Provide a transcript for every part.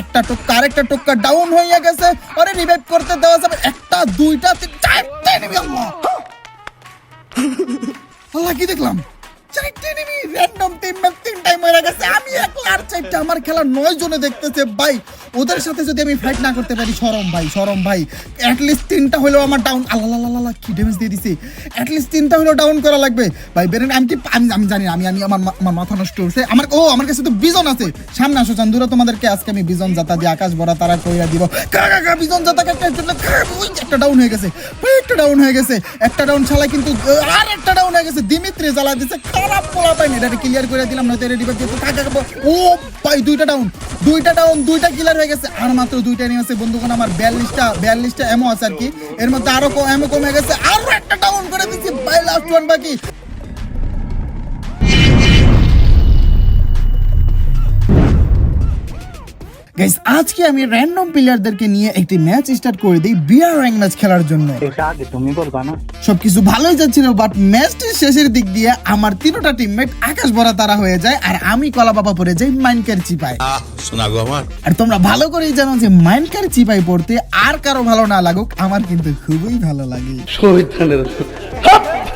একটা টোক্কা আরেকটা টোক্কা ডাউন হয়ে গেছে। আরে রিভাইভ করতে দেওয়া যাবে একটা দুইটা চারটে enemy, আল্লাহ। আল্লাহ কি দেখলাম? চারটে random team match তিনটাই মরে গেছে। আমি একলা আর চারটে আমার খেলা নয় জনে দেখতেছে। ভাই ওদের সাথে যদি আমি ফাইট না করতে পারি সরম ভাই সরম ভাই অ্যাটলিস্ট তিনটা হলেও আমার ডাউন আল্লাহ আল্লাহ কি ড্যামেজ দিয়ে দিছে অ্যাটলিস্ট তিনটা হলেও ডাউন করা লাগবে ভাই বেরেন আমি কি আমি জানি আমি আমি আমার আমার মাথা নষ্ট হচ্ছে আমার ও আমার কাছে তো বিজন আছে সামনে আসো চান্দুরা তোমাদেরকে আজকে আমি বিজন জাতা দিয়ে আকাশ ভরা তারা কইরা দিব বিজন ওই একটা ডাউন হয়ে গেছে একটা ডাউন হয়ে গেছে একটা ডাউন ছাড়া কিন্তু আর একটা ডাউন হয়ে গেছে দিমিত্রি জ্বালা দিছে খারাপ পোলা পাইনি এটা ক্লিয়ার করে দিলাম না তেরে দিবে কিন্তু কা কা কা ব- ও ভাই দুইটা ডাউন দুইটা ডাউন দুইটা ক্লিয়ার হয়ে গেছে, আর মাত্র দুইটা নিয়ে আছে বন্ধুগণ, আমার বিয়াল্লিশটা বিয়াল্লিশটা এমো আছে আর কি। এর মধ্যে আরও এমও কমে গেছে, আরও একটা ডাউন করে দিচ্ছি। বাই লাস্ট ওয়ান বাকি। গাইস আজকে আমি র্যান্ডম প্লেয়ারদেরকে নিয়ে একটি ম্যাচ স্টার্ট করে দিই বিয়ার র্যাঙ্ক ম্যাচ খেলার জন্য। এটা আগে তুমি বলবা না। সবকিছু ভালোই যাচ্ছিল বাট ম্যাচটির শেষের দিক দিয়ে আমার তিনটা টিমমেট আকাশ ভরা তারা হয়ে যায় আর আমি কলা বাবা পড়ে যাই মাইনকার চিপায়। আহ শোনা আমার। আর তোমরা ভালো করেই জানো যে মাইনকার চিপাই পড়তে আর কারও ভালো না লাগুক আমার কিন্তু খুবই ভালো লাগে।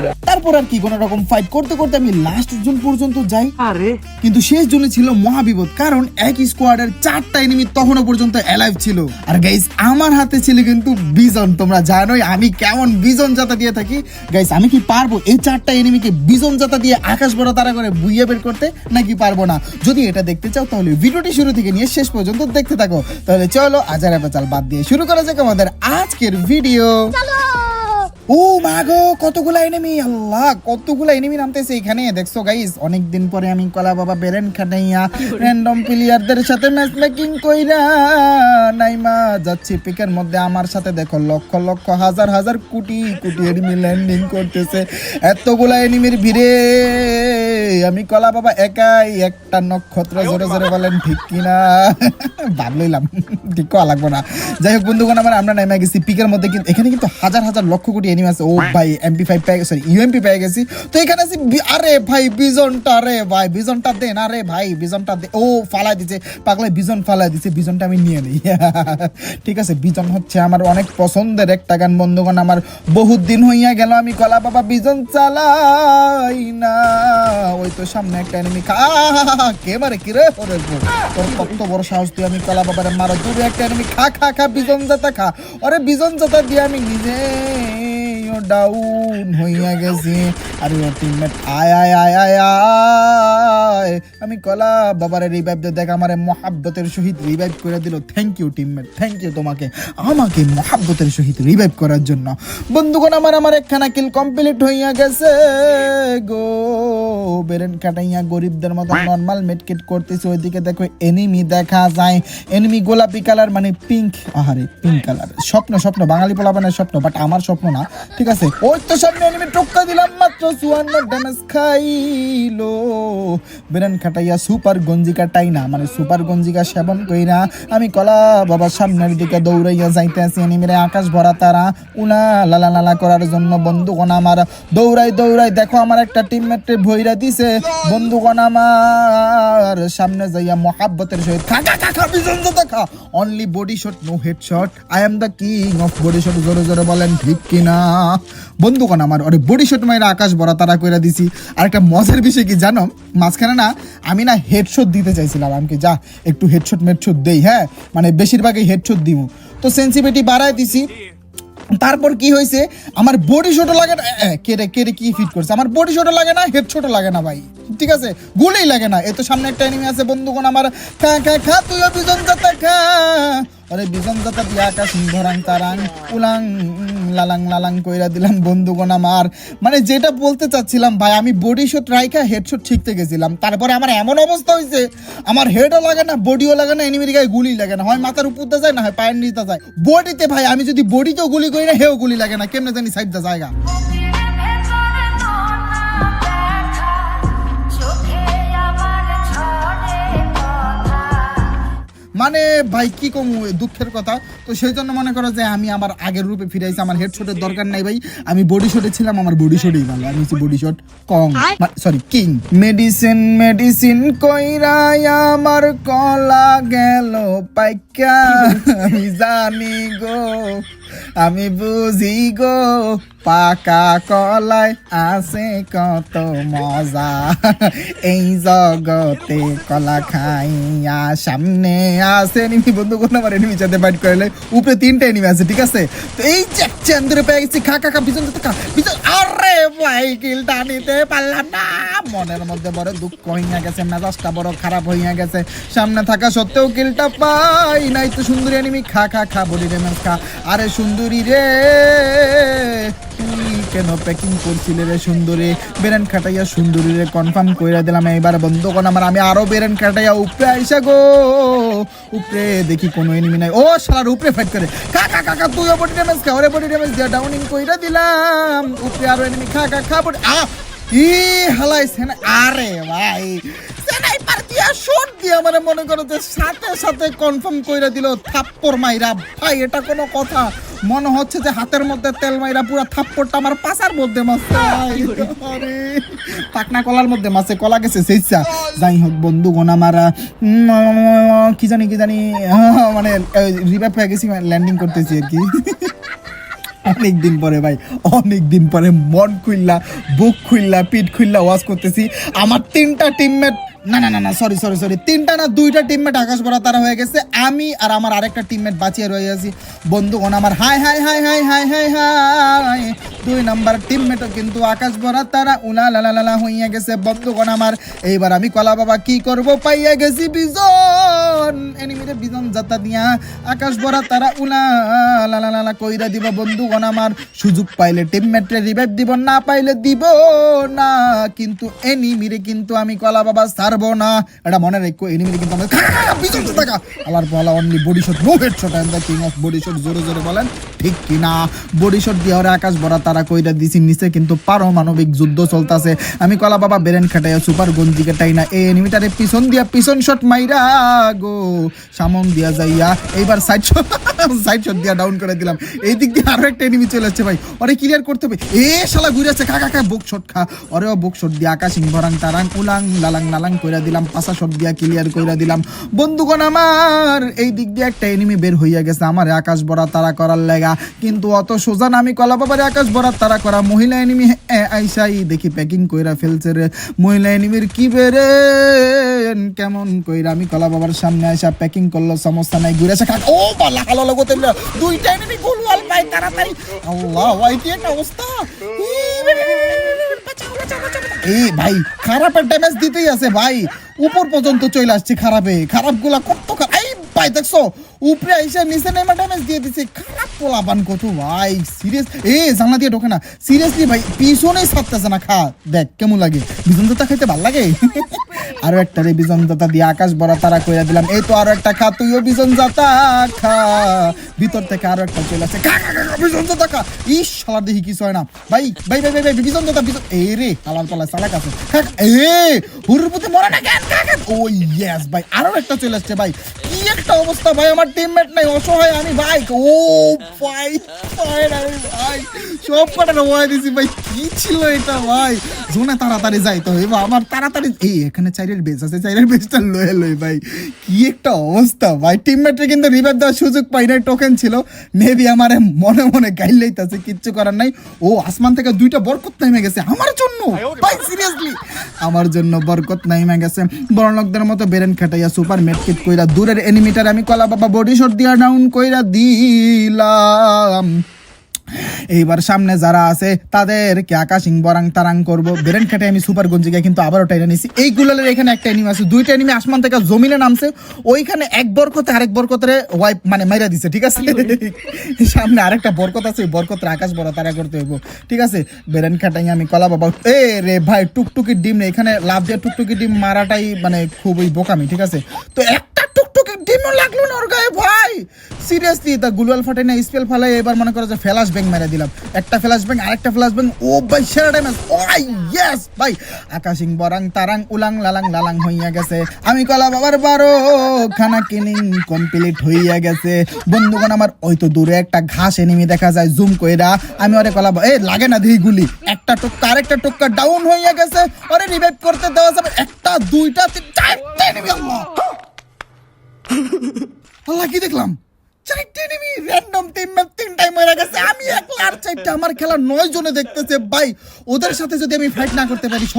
তারপর আর কি কোনো রকম ফাইট করতে করতে আমি লাস্ট জোন পর্যন্ত যাই। আরে। কিন্তু শেষ জোনে ছিল মহাবিপদ কারণ এক স্কোয়াডের চারটা এনিমি তখনও পর্যন্ত অ্যালাইভ ছিল। আর গাইস আমার হাতে ছিল কিন্তু বিজন তোমরা জানোই আমি কেমন বিজন জাতা দিয়ে থাকি। গাইস আমি কি পারব এই চারটা এনিমিকে বিজন জাতা দিয়ে আকাশ বড় তারা করে বুইয়ে বের করতে নাকি পারব না? যদি এটা দেখতে চাও তাহলে ভিডিওটি শুরু থেকে নিয়ে শেষ পর্যন্ত দেখতে থাকো। তাহলে চলো আজার পেঁচাল বাদ দিয়ে শুরু করা যাক আমাদের আজকের ভিডিও ও মাগো কতগুলা এনিমি আল্লাহ, কতগুলা এনিমি নামতেছে এখানে। দেখছ গাইস অনেক দিন পরে আমি কলা বাবা বেরেন খাটাইয়া র্যান্ডম প্লেয়ারদের সাথে ম্যাচ মেকিং কইরা নাইমা যাচ্ছি। পিকের মধ্যে আমার সাথে দেখো, লক্ষ লক্ষ, হাজার হাজার কোটি কোটি এনিমি ল্যান্ডিং করতেছে। এতগুলা এনিমির ভিড়ে আমি কলা বাবা একাই একটা নক্ষত্র জোরে জোরে বলেন, ঠিক কিনা ভাবলাম ঠিক করা লাগবো না। যাই হোক বন্ধুগণ আমার আমরা নাইমা গেছি। পিকের মধ্যে কিন্তু, এখানে কিন্তু হাজার হাজার লক্ষ কোটি এনিমি আছে ও ভাই এমপি ফাইভ পেয়ে সরি ইউএমপি পেয়ে গেছি তো এখানে আছি আরে ভাই বিজনটা রে ভাই বিজনটা দেন আরে ভাই বিজনটা দে ও ফালাই দিছে পাগলে বিজন ফালাই দিছে বিজনটা আমি নিয়ে নেই ঠিক আছে বিজন হচ্ছে আমার অনেক পছন্দের একটা গান বন্ধুগণ আমার বহুত দিন হইয়া গেল আমি কলা বাবা বিজন চালাই না ওই তো সামনে একটা এনিমি খা কে মারে কি রে তোর কত বড় সাহস তুই আমি কলা বাবারে মারা দূরে একটা এনিমি খা খা খা বিজন জাতা খা ওরে বিজন জাতা দিয়ে আমি নিজে ডাউন হইয়া গেছি। আর টিমমেট আয় আয় আয় আয় আয়। আমি কলা, বাবারে রিভাইভ দিয়ে দেখ আমার মহাব্বতের সহিত রিভাইভ করে দিল। Thank you teammate thank you তোমাকে। আমাকে মহাব্বতের সহিত রিভাইভ করার জন্য। বন্ধুগণ, আমার আমার একখানা কিল কমপ্লিট হইয়া গেছে গো। বেরেন কাটাইয়া গরিবদের মতো নর্মাল মেডকিট করতেছে। ওইদিকে দেখো এনিমি দেখা যায়। এনিমি গোলাপি কালার মানে পিঙ্ক আহারে পিঙ্ক কালার স্বপ্ন স্বপ্ন, বাঙালি পোলাপানের স্বপ্ন বাট আমার স্বপ্ন না। ঠিক আছে। ওই তো সামনে এনিমি টক্কা দিলাম, মাত্র চুয়ান্ন ড্যামেজ খাইলো। বেরেন খাটাইয়া সুপার গঞ্জিকা টাইনা মানে সুপার গঞ্জিকা সেবন কইরা আমি কলা বাবার সামনের দিকে দৌড়াইয়া যাইতে আছি এনিমিরে আকাশ ভরা তারা। উনা লালা লালা করার জন্য বন্ধুগণ আমার দৌড়াই দৌড়াই দেখো আমার একটা টিমমেটে ভইরা দিছে। বন্ধুগণ আমার সামনে যাইয়া মহাব্বতের সহিত খা খা খা খা। বিজন দেখা only body shot no head shot I am the king of body shot জোরে জোরে বলেন, ঠিক কিনা? বন্ধুগণ আমার, ওরে বডি শট মাইরা আকাশ ভরা তারা কইরা দিছি। আর একটা মজার বিষয় কি জানো? মাঝখানে না, আমি না হেড হেডশট দিতে চাইছিলাম। আমি কি, যা, একটু হেড শট হেডশট মেডশট দেই হ্যাঁ? মানে বেশিরভাগই হেড হেডশট দিব তো সেন্সিভিটি বাড়ায় দিছি। তারপর কি হয়েছে? আমার বডি ছোট লাগে না। কেড়ে কে রে, কে ফিট করছে? আমার বডি ছোট লাগে না হেড ছোট লাগে না ভাই। ঠিক আছে? গুলেই লাগে না। এত সামনে একটা এনিমি আছে, বন্ধুগণ আমার। খা খা খা, তুই বিজন যাতা খা। আরে বিজন যাতা দিয়া আকাশ ধরাং তারাং, উলাং। লালাং লালাং কইরা দিলাম, বন্ধুগণ আমার। মানে যেটা বলতে চাচ্ছিলাম, ভাই, আমি বডি শট রাইখা হেডশট ঠিকতে গেছিলাম। তারপরে আমার এমন অবস্থা হয়েছে আমার হেডও লাগে না বডিও লাগে না এনিমির গায়ে গুলি লাগে না। হয় মাথার উপর দা যায় না, হয় পায়ের নিচে যায়। বডিতে ভাই, আমি যদি বডিতেও গুলি করি না, হেও গুলি লাগে না। কেমনে জানি সাইড দা জায়গা। মানে ভাই কি কম দুঃখের কথা। তো সেই জন্য মনে করো যে আমি আমার আগের রূপে ফিরে আইছি। আমার হেডশটের দরকার নাই ভাই। আমি বডি শটে ছিলাম, আমার বডি শটেই ভালো। আমি হচ্ছি body shot kong. Sorry king medicine medicine কইরাই আমার কলা গেল পাইকা। আমি জানি গো, আমি বুঝি গো। পাকা কলায় আছে কত মজা। এই জগতে কলা খাইয়া সামনে আছে এনিমি বন্ধু, কোন আমার এনিমি সাথে ফাইট করলে উপরে তিনটা এনিমি আছে, ঠিক আছে? তো এই চন্দ্রে পেয়ে গেছি, খা খা খা, পিছন খা, পিছন আরে ভাই কিলটা নিতে পারলাম না। মনের মধ্যে বড় দুঃখ হইয়া গেছে মেজাজটা বড় খারাপ হইয়া গেছে। সামনে থাকা সত্ত্বেও কিলটা পাই নাই। তো সুন্দরী এনিমি খা খা খা বডি ড্যামেজ খা। আরে সুন্দরী রে। কেন প্যাকিং করছিলে রে সুন্দরী? বেরেন খাটাইয়া সুন্দরী রে কনফার্ম কইরা দিলাম, এইবার বন্ধ কোন আমার আমি আরও বেরেন খাটাইয়া উপরে আইসা গো। উপরে দেখি কোনো এনিমি নাই। ও শালার উপরে ফাইট করে। খা খা তুই বডি ড্যামেজ খা, ওরে বডি ড্যামেজ দিয়া ডাউনিং কইরা দিলাম। উপরে আরও এনিমি খা খা খা বডি আ ই হালাই সেনা আরে ভাই স্নাইপার দিয়া শট দিয়া মানে মনে করো যে সাথে সাথে কনফার্ম কইরা দিল, থাপ্পড় মাইরা। ভাই, এটা কোনো কথা। মনে হচ্ছে যে হাতের মধ্যে তেল মাইরা পুরো থাপ্পড়টা আমার পাশার মধ্যে মারছে। আরে পাকনা কলার মধ্যে মাছে কলা গেছে সেইসা। যাই হোক বন্ধু গোনা মারা কি জানি কি জানি মানে রিভাইভ হয়ে গেছি ল্যান্ডিং করতেছি আর কি। অনেক দিন পরে ভাই অনেক দিন পরে মন খুললা বুক খুললা পিঠ খুললা ওয়াজ করতেছি। আমার তিনটা টিমমেট না না না না সরি সরি সরি তিনটা না দুইটা টিমমেট আকাশ বড়া তারা হয়ে গেছে। আমি আর আমার আরেকটা টিমমেট বাঁচিয়ে রয়ে আছি। বন্ধুগণ আমার hi hi hi hi hi hi hi. দুই নাম্বার টিমমেটও কিন্তু আকাশ বড়া তারা উলা লালা লালা হইয়া গেছে। বন্ধুগণ আমার, এইবার আমি কলা বাবা কি করব? পাইয়া গেছি বিজন এনিমিরে বিজন যাতা দিয়া। আকাশ ভরা তারা উলা লা লা লা কইরা দিব, বন্ধুগণ আমার। সুযোগ পাইলে টিমমেটরে রিভাইভ দিব, না পাইলে দিব না। কিন্তু এনিমিরে কিন্তু আমি কলা বাবা ছাড়বো না। এটা মনে রেখো, এনিমিরে কিন্তু আমি বিজন থাকা আলার পালা only body no head and the king of body জোরে জোরে বলেন, ঠিক কি না? বডি শট দিয়ে ওরা আকাশ ভরা তারা কইরা দিছি, নিচে কিন্তু পারমাণবিক যুদ্ধ চলতেছে। আমি কলা বাবা বেরেন খাটাইয়া সুপার গঞ্জি কাটাই না এই এনিমিটারে পিছন দিয়া পিছন শট মাইরা গো। সামন দিয়া যাইয়া, এইবার সাইড সাইড শট দিয়া ডাউন করে দিলাম। এই দিক দিয়ে আরও একটা এনিমি চলে যাচ্ছে ভাই। ক্লিয়ার করতে হবে। এ শালা ঘুরে আছে বুক শট খা ওরেও বুক শট আকাশ ভরাং তারাং, উলাং, লালাং লালাং কইরা দিলাম। পাশা শট দিয়া ক্লিয়ার কইরা দিলাম। বন্ধুগণ আমার, এই দিক দিয়ে একটা এনিমি বের হইয়া গেছে। আমার আকাশ ভরা তারা করার লেগা। কিন্তু অত সোজা আমি কলা বাবার আকাশ ভরা তারা করা। মহিলা এনিমি আইসাই, দেখি প্যাকিং কইরা ফেলছে রে। মহিলা এনিমির কি বেরে কেমন কইরা আমি কলা বাবার সামনে আইসা প্যাকিং করল, সমস্যা নাই, ঘুরে আসা খাক। ও বালা হালো লগো তেমরা দুইটা এনিমি গোলওয়াল পাই তাড়াতাড়ি। আল্লাহ কি একটা অবস্থা। এই ভাই, খারাপের ড্যামেজ দিতেই আছে ভাই। উপর পর্যন্ত চলে আসছে খারাপে। গুলা কত খারাপ। এই ভাই, দেখছ? উপরে আইসা নিচে নেমে ড্যামেজ দিয়ে দিছে। খারাপ পোলাপান কত ভাই সিরিয়াস এ, জানলা দিয়ে ঢোকে না। সিরিয়াসলি ভাই, পিছনেই ছাড়তেছে না, খা। দেখ, কেমন লাগে। বিজন দাতা খাইতে ভালো লাগে। আরও একটা রে বিজন দাতা দিয়ে আকাশ ভরা তারা কইরা দিলাম এই তো আরও একটা খা তুইও বিজন দাতা খা। ভিতর থেকে আরও একটা চলে আসে খা খা খা, ইস শালা দেখি কিছু হয় না। ভাই ভাই ভাই ভাই বিজন দাতা বিজন এই রে সালাক আছে। খা খা, এ হুরুর পুতে মরে না কেন? খা ও ইয়েস ভাই আরও একটা চলে আসছে ভাই। কি একটা অবস্থা ভাই আমার টিমমেট নাই অসহায় আমি ভাই ও ভাই ভাই সব কটা রওয়াই দিছি ভাই কি ছিল এটা ভাই? জোনে তাড়াতাড়ি যাই তো এবার আমার তাড়াতাড়ি এই এখানে চাইরের বেস আছে চাইরের বেসটা লয়ে লই, ভাই। কি একটা অবস্থা, ভাই। কিন্তু রিভার দেওয়ার সুযোগ পাই নাই টোকেন ছিল। মেবি আমার মনে মনে গাইল কিচ্ছু করার নাই। ও আসমান থেকে দুইটা বরকত নেমে গেছে, আমার জন্য। ভাই সিরিয়াসলি আমার জন্য বরকত নেমে গেছে। বড় লোকদের মতো বেরেন খাটাইয়া সুপার মেটকিট কইরা দূরের এনিমিটার আমি কলা বাবা বডি শট দিয়া ডাউন কইরা দিলাম। এইবার সামনে যারা আছে, তাদেরকে আকাশিং, বরাং, তারাং করব। বেরেন খেটে আমি সুপার গঞ্জিকে কিন্তু আবারও টাইটা নিছি। এই গুলালের এখানে একটা এনিমি আছে, দুইটা এনিমি আসমান থেকে জমিনে নামছে। ওইখানে এক বরকতে আরেক বরকতের ওয়াইপ মানে মাইরা দিছে, ঠিক আছে? সামনে আরেকটা বরকত আছে, ওই বরকতের আকাশ বড় তারা করতে হইব। ঠিক আছে? বেরেন খাটাই আমি কলা বাবা, এ রে ভাই, টুকটুকি ডিম নেই। এখানে লাভ দিয়ে টুকটুকির ডিম মারাটাই মানে খুবই বোকামি, ঠিক আছে? তো একটা টুকটুকির ডিমও লাগল না ওর গায়ে, ভাই! সিরিয়াসলি তা গুলওয়াল ফাটে না, স্পেল ফালাই এবার মনে করো যে ফ্ল্যাশ ব্যাং মেরে দিলাম। একটা ফ্ল্যাশ ব্যাং আরেকটা ফ্ল্যাশ ব্যাং ও ভাই সেরা ড্যামেজ ও ইয়েস ভাই। আকাশিং, বরাং তারাং, উলাং, লালাং লালাং হইয়া গেছে। আমি কলা বাবার বারো খানা কিনিং কমপ্লিট হইয়া গেছে। বন্ধুগণ আমার, ওই তো দূরে একটা ঘাস এনিমি দেখা যায় জুম কইরা। আমি ওরে কলা এ, লাগে না দিই গুলি। একটা টোক্কা, আরেকটা টোক্কা ডাউন হইয়া গেছে। ওরে রিভাইভ করতে দেওয়া যাবে। একটা, দুইটা তিন চারটা এনিমি আল্লাহ। আল্লাহ, কি দেখলাম? ওদের সাথে যদি আমি কি কি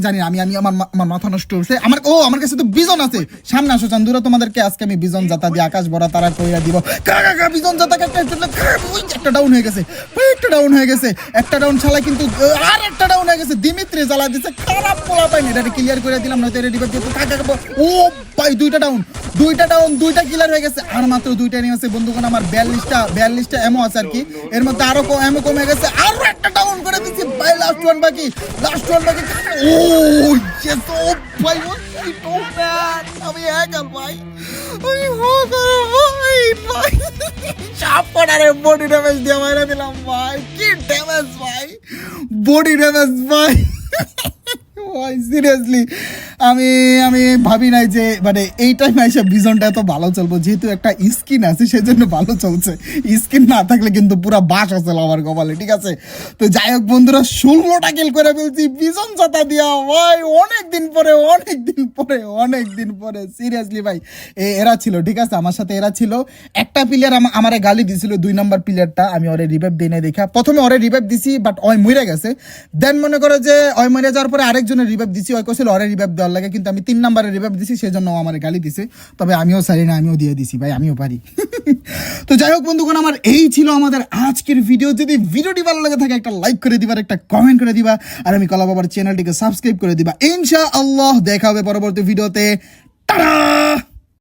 জানি আমি আমি আমার মাথা নষ্ট হচ্ছে। আমার ও, আমার কাছে তো বিজন আছে। সামনে আসো, চান্দুরা, তোমাদেরকে আজকে আমি বিজন জাতা দিয়ে আকাশ ভরা তারা কইরা দিব। কাকা কাকা বিজন জাতা কাকা একটা ডাউন হয়ে গেছে। একটা ডাউন হয়ে গেছে। একটা ডাউন ছালা কিন্তু আর একটা ডাউন হয়ে গেছে। দিমিত্রি জ্বালা দিছে। খারাপ পোলা পাইনি। এটা ক্লিয়ার করে দিলাম, নয়তো রেডি করে দিতে কাকা ও ভাই, দুইটা ডাউন দুইটা ডাউন দুইটা ক্লিয়ার হয়ে গেছে। আর মাত্র দুইটা নিয়ে আছে বন্ধুগণ, আমার বিয়াল্লিশটা বিয়াল্লিশটা এমও আছে আর কি। এর মধ্যে আরও এমও কমে গেছে। আরও একটা ডাউন করে দিচ্ছি ভাই লাস্ট ওয়ান বাকি। লাস্ট ওয়ান বাকি। ও ইয়েস ও ভাই, ও আমি হ্যাকার ভাই। আমি ভাই ভাই। চাপ পড়ারে বডি ড্যামেজ দিয়ে দিলাম, ভাই। কি ড্যামেজ ভাই? বডি ড্যামেজ ভাই। সিরিয়াসলি আমি আমি ভাবি নাই যে মানে এই এসে এত ভালো চলবো, যেহেতু একটা স্কিন আছে ভালো চলছে। স্কিন না থাকলে কিন্তু পুরো বাস আছে আমার কপালে, ঠিক আছে? তো যাই হোক বন্ধুরা করে ফেলছি চাতা দিয়া, ভাই অনেক দিন পরে অনেক দিন পরে অনেক দিন পরে সিরিয়াসলি ভাই এরা ছিল, ঠিক আছে? আমার সাথে এরা ছিল। একটা প্লেয়ার আমারে গালি দিছিল, দুই নম্বর প্লেয়ারটা আমি ওরে রিভাইভ দিই নাই দেখা। প্রথমে ওরে রিভাইভ দিছি বাট ওই মরে গেছে। দেন মনে করো যে, ওই মরে যাওয়ার পরে আরেকজনের রিভাইভ দিছি ওই কইছিল ওরে রিভাইভ দেওয়ার লাগে। কিন্তু আমি তিন নাম্বারে রিভাইভ দিছি সেই জন্য আমার গালি দিছে। তবে আমিও সারি না, আমিও দিয়ে দিছি, ভাই, আমিও পারি। তো যাই হোক বন্ধুগণ, আমার এই ছিল আমাদের আজকের ভিডিও যদি ভিডিওটি ভালো লাগে, থাকে একটা লাইক করে দিবা একটা কমেন্ট করে দিবা, আর আমি কলা বাবার চ্যানেলটিকে সাবস্ক্রাইব করে দিবা। ইনশা আল্লাহ দেখা হবে পরবর্তী ভিডিওতে টাটা!